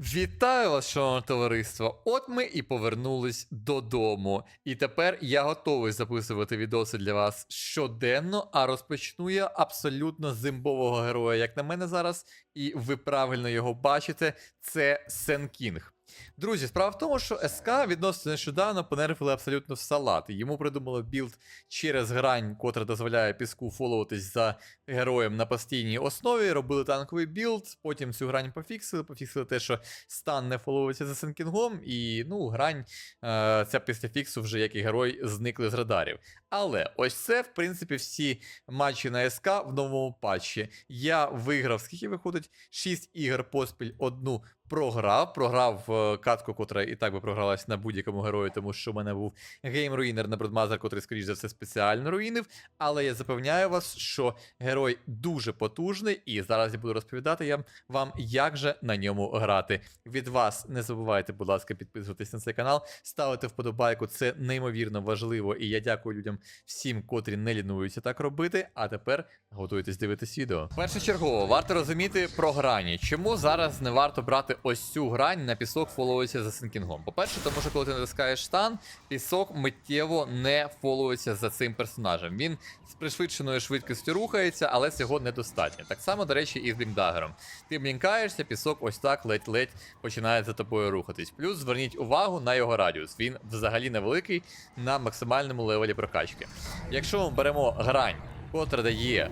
Вітаю вас, шановне товариство! От ми і повернулись додому. І тепер я готовий записувати відоси для вас щоденно, а розпочну я абсолютно зимбового героя, як на мене зараз, і ви правильно його бачите, це Сен Кінг. Друзі, справа в тому, що СК відносно нещодавно понерфили абсолютно в салат. Йому придумали білд через грань, котра дозволяє піску фоловатись за героєм на постійній основі. Робили танковий білд, потім цю грань пофіксили. Пофіксили те, що стан не фоловується за сенкінгом, і ну, грань е, ця після фіксу вже як і герой зникли з радарів. Але ось це, в принципі, всі матчі на СК в новому патчі. Я виграв, скільки виходить? 6 ігор поспіль, одну програв. Програв е, катку, котра і так би програлась на будь-якому герою, тому що в мене був гейм-руїнер на Бродмазер, котрий, скоріш за все, спеціально руїнив. Але я запевняю вас, що герой дуже потужний, і зараз я буду розповідати я вам, як же на ньому грати. Від вас не забувайте, будь ласка, підписуватись на цей канал, ставити вподобайку. Це неймовірно важливо. І я дякую людям всім, котрі не лінуються так робити. А тепер готуйтесь дивитись відео. Першочергово, варто розуміти про грані. Чому зараз не варто брати ось цю грань на пісок фоловується за синкінгом? По-перше, тому що коли ти натискаєш стан, пісок миттєво не фоловується за цим персонажем. Він з пришвидшеною швидкістю рухається, але цього недостатньо. Так само, до речі, і з блінкдагером. Ти блінкаєшся, пісок ось так ледь-ледь починає за тобою рухатись. Плюс зверніть увагу на його радіус. Він взагалі невеликий на максимальному левелі прокачки. Якщо ми беремо грань, котра дає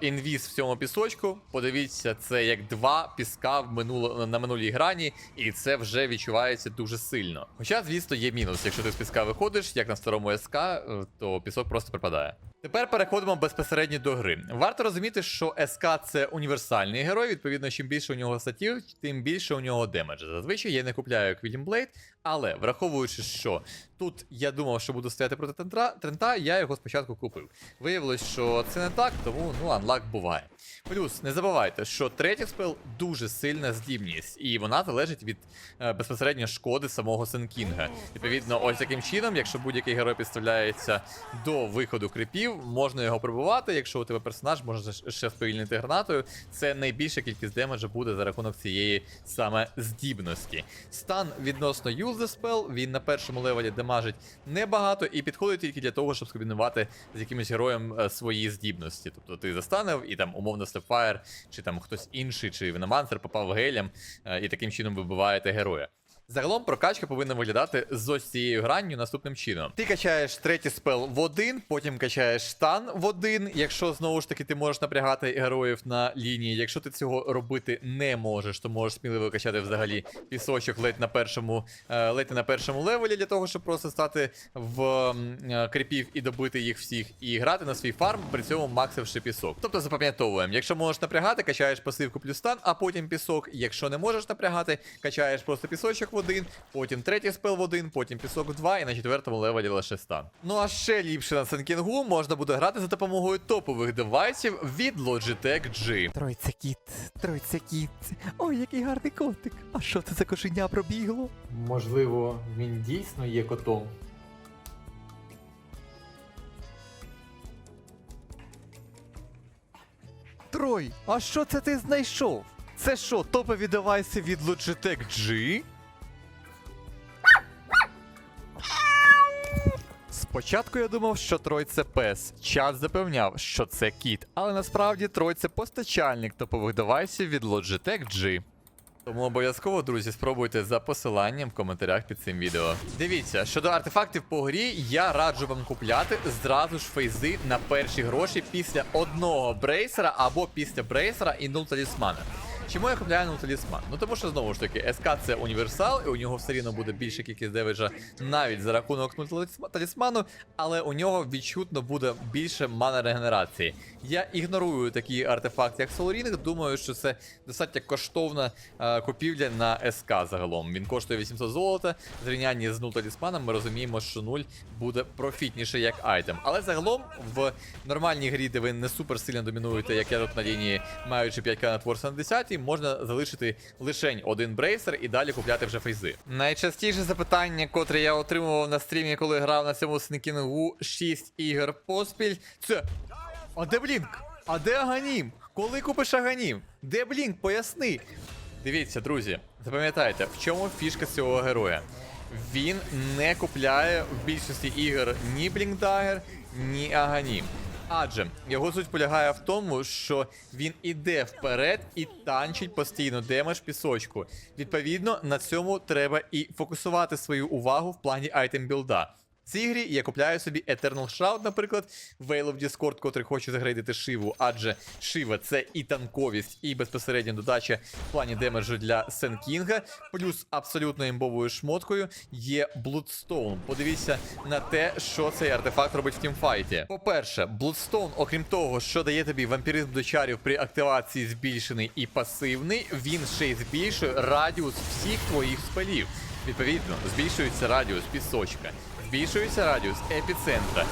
інвіз в цьому пісочку, подивіться, це як два піска в минуло, на минулій грані, і це вже відчувається дуже сильно. Хоча, звісно, є мінус. Якщо ти з піска виходиш, як на старому СК, е, то пісок просто припадає. Тепер переходимо безпосередньо до гри. Варто розуміти, що СК це універсальний герой. Відповідно, чим більше у нього статів, тим більше у нього демеджа. Зазвичай я не купляю Квілім Блейд, але враховуючи, що тут я думав, що буду стояти проти Трента, Трента, я його спочатку купив. Виявилось, що це не так, тому ну анлак буває. Плюс не забувайте, що третій спел дуже сильна здібність, і вона залежить від е, безпосередньо шкоди самого Сенкінга. Відповідно, ось таким чином, якщо будь-який герой підставляється до виходу крипів, можна його прибувати. Якщо у тебе персонаж може ще сповільнити гранатою, це найбільша кількість демеджа буде за рахунок цієї саме здібності. Стан відносно use the spell, він на першому левелі демажить небагато і підходить тільки для того, щоб скомбінувати з якимось героєм е, свої здібності. Тобто ти застанив і там умовно Степфайр, чи там хтось інший, чи Веномансер попав гелем, е, і таким чином вибиваєте героя. Загалом прокачка повинна виглядати з ось цією гранню наступним чином. Ти качаєш третій спел в один, потім качаєш стан в один. Якщо знову ж таки ти можеш напрягати героїв на лінії. Якщо ти цього робити не можеш, то можеш сміливо качати взагалі пісочок ледь на першому, е, ледь на першому левелі для того, щоб просто стати в е, кріпів і добити їх всіх, і грати на свій фарм, при цьому максивши пісок. Тобто запам'ятовуємо, якщо можеш напрягати, качаєш пасивку плюс стан, а потім пісок. Якщо не можеш напрягати, качаєш просто пісочок в один, потім третій спел в один, потім пісок в два, і на четвертому левелі лише стан. Ну а ще ліпше на Сенкінгу можна буде грати за допомогою топових девайсів від Logitech G. Тройця кіт, тройця кіт. Ой, який гарний котик. А що це за кошеня пробігло? Можливо, він дійсно є котом. Трой, а що це ти знайшов? Це що, топові девайси від Logitech G? Спочатку я думав, що Трой це пес. Чат запевняв, що це кіт, але насправді Трой це постачальник топових девайсів від Logitech G. Тому обов'язково, друзі, спробуйте за посиланням в коментарях під цим відео. Дивіться, щодо артефактів по грі, я раджу вам купляти зразу ж фейзи на перші гроші після одного брейсера або після брейсера і нул талісмана. Чому я купляю нул талісман? Ну тому що знову ж таки, СК це універсал, і у нього все рівно буде більша кількість деведжа навіть за рахунок талісману, але у нього відчутно буде більше мана регенерації. Я ігнорую такі артефакти, як Солорінг. Думаю, що це достатньо коштовна е, купівля на СК загалом. Він коштує 800 золота. В зрівнянні з 0 талісманом ми розуміємо, що 0 буде профітніше як айтем. Але загалом в нормальній грі, де ви не супер сильно домінуєте, як я тут на лінії, маючи 5к на творса на 10, можна залишити лишень один брейсер і далі купляти вже фейзи. Найчастіше запитання, котре я отримував на стрімі, коли грав на цьому снікінгу 6 ігор поспіль, це. А де Блінк? А де Аганім? Коли купиш Аганім? Де Блінк? Поясни. Дивіться, друзі, запам'ятайте, в чому фішка цього героя. Він не купляє в більшості ігор ні Блінкдагер, ні Аганім. Адже його суть полягає в тому, що він іде вперед і танчить постійно демедж пісочку. Відповідно, на цьому треба і фокусувати свою увагу в плані айтем білда. Цій грі я купляю собі Eternal Shroud, наприклад, Veil of Discord, котрий хоче загрейдити Шиву, адже Шива це і танковість, і безпосередньо додача в плані демеджу для Сен Кінга, плюс абсолютно імбовою шмоткою є Bloodstone. Подивіться на те, що цей артефакт робить в тімфайті. По-перше, Bloodstone, окрім того, що дає тобі вампіризм до чарів при активації збільшений і пасивний, він ще й збільшує радіус всіх твоїх спелів. Відповідно, збільшується радіус пісочка, збільшується радіус епіцентра,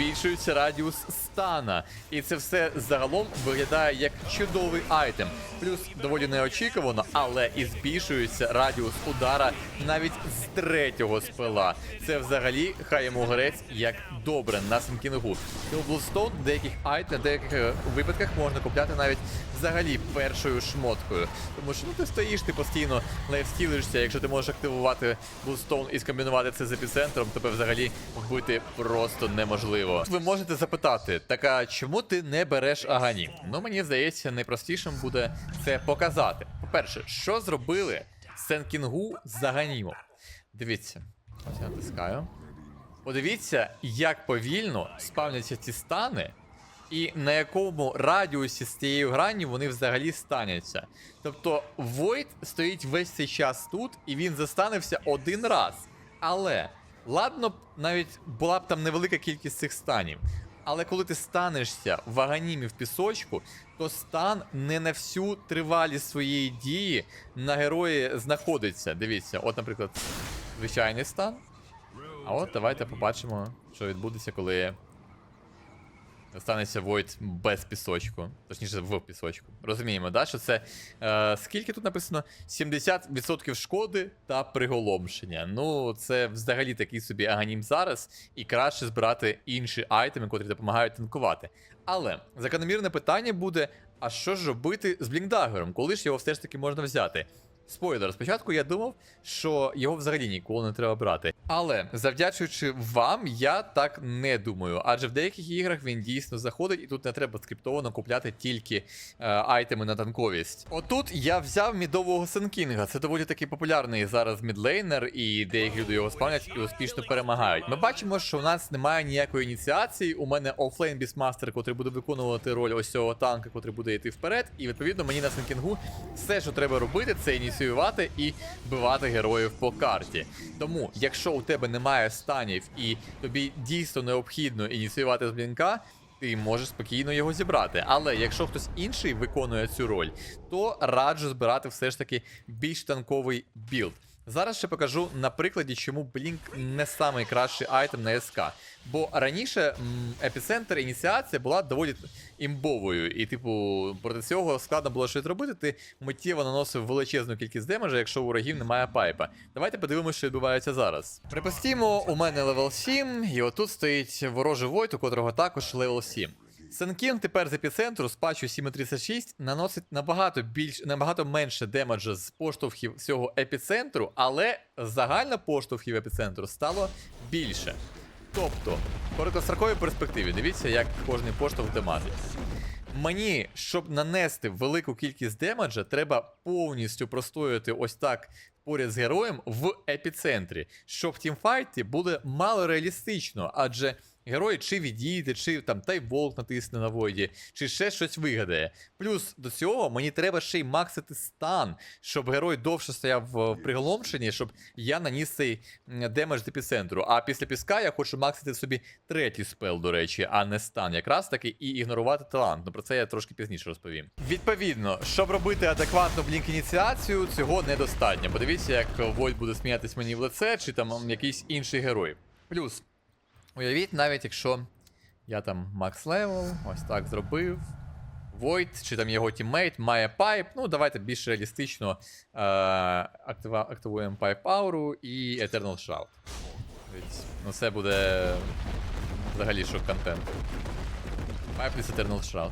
збільшується радіус стана. І це все загалом виглядає як чудовий айтем. Плюс доволі неочікувано, але і збільшується радіус удара навіть з третього спела. Це взагалі хай йому горець як добре на Сенкінгу. Тому Bloodstone в деяких айтем, в деяких е, випадках можна купляти навіть взагалі першою шмоткою. Тому що ну ти стоїш, ти постійно лайфстілишся. Якщо ти можеш активувати Bloodstone і скомбінувати це з епіцентром, тебе взагалі вбити просто неможливо. Ви можете запитати, так а чому ти не береш Агані? Ну мені здається, найпростішим буде це показати. По-перше, що зробили Сенкінгу з Аганімом? Дивіться, ось я натискаю. Подивіться, як повільно спавняться ці стани, і на якому радіусі з цією гранню вони взагалі станяться. Тобто Void стоїть весь цей час тут, і він застанився один раз. Але ладно, б навіть була б там невелика кількість цих станів. Але коли ти станешся в аганімі в пісочку, то стан не на всю тривалість своєї дії на герої знаходиться. Дивіться, от, наприклад, звичайний стан. А от давайте побачимо, що відбудеться, коли станеться Void без пісочку. Точніше, в пісочку. Розуміємо, да, що це. Е, скільки тут написано? 70% шкоди та приголомшення. Ну, це взагалі такий собі аганім зараз, і краще збирати інші айтеми, котрі допомагають танкувати. Але закономірне питання буде: а що ж робити з Блінкдагером, коли ж його все ж таки можна взяти? Спойлер, спочатку я думав, що його взагалі ніколи не треба брати. Але завдячуючи вам, я так не думаю. Адже в деяких іграх він дійсно заходить, і тут не треба скриптовано купляти тільки е, айтеми на танковість. Отут я взяв мідового Сенкінга. Це доволі таки популярний зараз мідлейнер, і деякі люди його спавнять і успішно перемагають. Ми бачимо, що у нас немає ніякої ініціації. У мене офлейн бісмастер, котрий буде виконувати роль ось цього танка, котрий буде йти вперед. І відповідно мені на Сенкінгу все, що треба робити, це ініціювати і бивати героїв по карті. Тому, якщо у тебе немає станів і тобі дійсно необхідно ініціювати з блінка. Ти можеш спокійно його зібрати. Але якщо хтось інший виконує цю роль, то раджу збирати все ж таки більш танковий білд. Зараз ще покажу на прикладі, чому Blink не найкращий айтем на СК. Бо раніше епіцентр ініціація була доволі імбовою, і, типу, проти цього складно було щось робити. Ти миттєво наносив величезну кількість демеджа, якщо у ворогів немає пайпа. Давайте подивимося, що відбувається зараз. Припустімо, у мене левел 7, і отут стоїть ворожий Войт, у котрого також левел 7. Сенкін тепер з епіцентру з патчу 7.36 наносить набагато більш набагато менше демеджа з поштовхів всього епіцентру, але загально поштовхів епіцентру стало більше. Тобто, в короткостроковій перспективі, дивіться, як кожний поштовх демажить. Мені, щоб нанести велику кількість демеджа, треба повністю простояти ось так поряд з героєм в епіцентрі, що в тімфайті буде мало реалістично, адже герой чи відійде, чи там тайволк натисне на войді, чи ще щось вигадає. Плюс до цього мені треба ще й максити стан, щоб герой довше стояв в приголомшенні, щоб я наніс цей демедж з епіцентру. А після піска я хочу максити собі третій спел, до речі, а не стан. Якраз таки і ігнорувати талант. Ну про це я трошки пізніше розповім. Відповідно, щоб робити адекватну блінк ініціацію, цього недостатньо. Подивіться, як Войд буде сміятись мені в лице, чи там якийсь інший герой. Плюс, уявіть, навіть якщо я там макс левел, ось так зробив. Void, чи там його тіммейт, має пайп. Ну, давайте більш реалістично е- активуємо пайп ауру і Eternal Shroud. Ну це буде взагалі шок контент. Пайп плюс Eternal Shroud.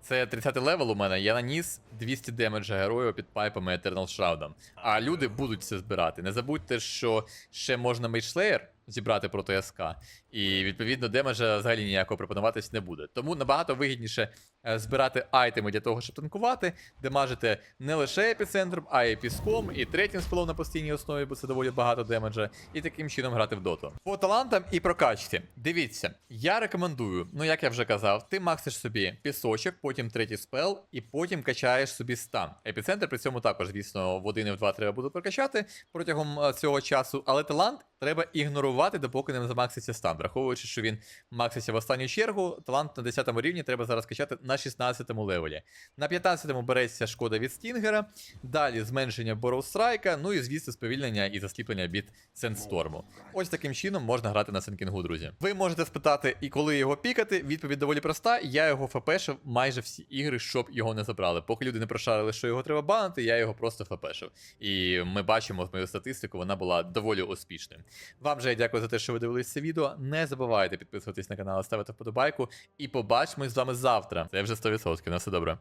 Це 30 левел у мене, я наніс 200 демеджа герою під пайпами Eternal Shroud. А люди будуть це збирати. Не забудьте, що ще можна мейдшлеєр зібрати проти СК, і відповідно демеджа взагалі ніякого пропонуватись не буде. Тому набагато вигідніше е, збирати айтеми для того, щоб танкувати, демажити не лише епіцентром, а й піском, і третім спелом на постійній основі, бо це доволі багато демеджа, і таким чином грати в доту. По талантам і прокачці. Дивіться, я рекомендую, ну як я вже казав, ти максиш собі пісочок, потім третій спел, і потім качаєш собі стан. Епіцентр при цьому також, звісно, в один і в два треба буде прокачати протягом е, цього часу, але талант треба ігнорувати, допоки не замакситься стан. Враховуючи, що він макситься в останню чергу, талант на 10 рівні треба зараз качати на 16 левелі. На 15-му береться шкода від Стінгера, далі зменшення Бороустрайка, ну і звісно, сповільнення і засліплення від Сенсторму. Ось таким чином можна грати на Сенкінгу, друзі. Ви можете спитати, і коли його пікати. Відповідь доволі проста. Я його фпшив майже всі ігри, щоб його не забрали. Поки люди не прошарили, що його треба банити, я його просто фпшив. І ми бачимо мою статистику, вона була доволі успішною. Вам же я дякую за те, що ви дивились це відео. Не забувайте підписуватись на канал, ставити вподобайку. І побачимось з вами завтра. Це вже 100%. На все добре.